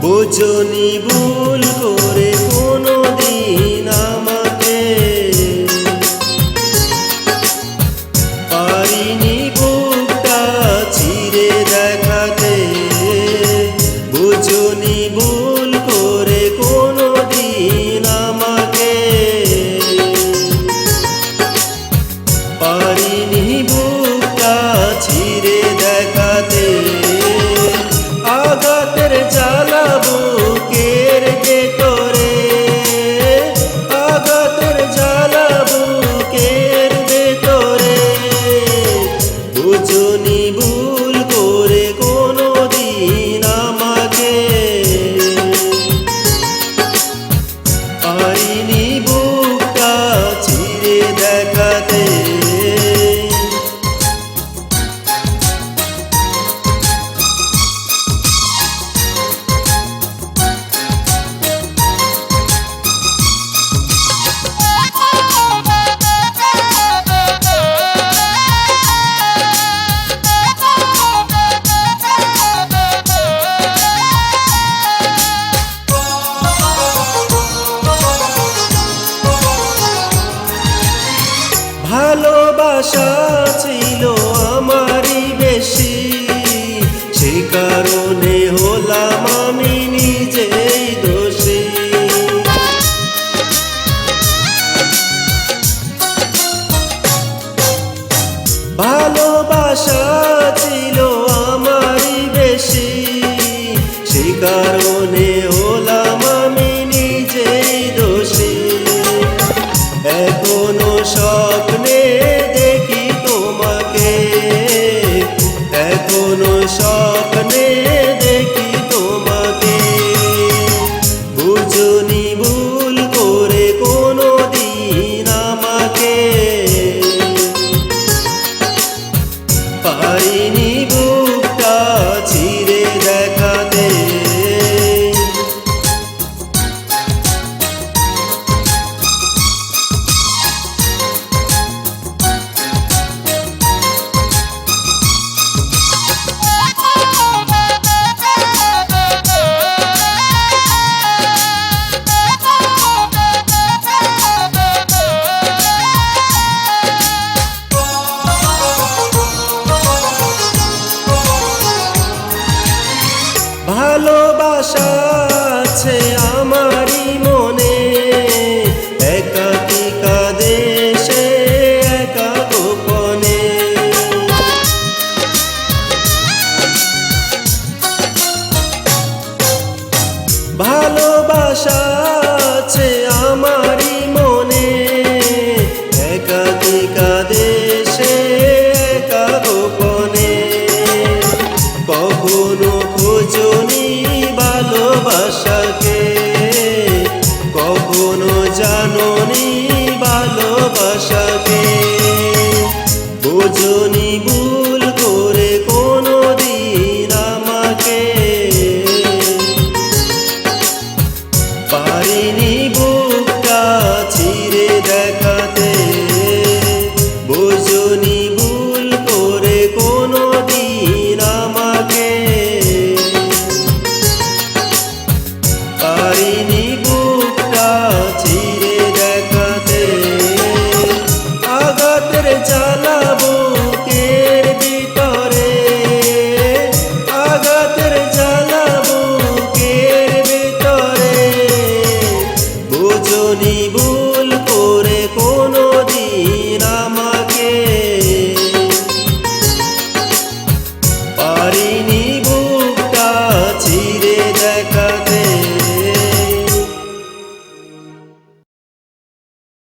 বুঝনি ভুল করে কোনো দিন আমাকে। পারিনি বুকটা চিরে দেখাতে। বুঝনি ভুল করে কোনো দিন আমাকে। পারিনি বুকটা ছিঁড়ে দেখাতে। ভালোবাসা ছিল আমারই বেশি। সে কারণে হলাম আমি নিজেই দোষী। ভালোবাসা ছিল আমারই বেশি। সে কারণে এখনও স্বপ্নে ভালোবাসা আছে আমারই মনে। একাকি কাঁদে সে একা গোপনে। ভালোবাসা আছে বোঝনি ভুল Harini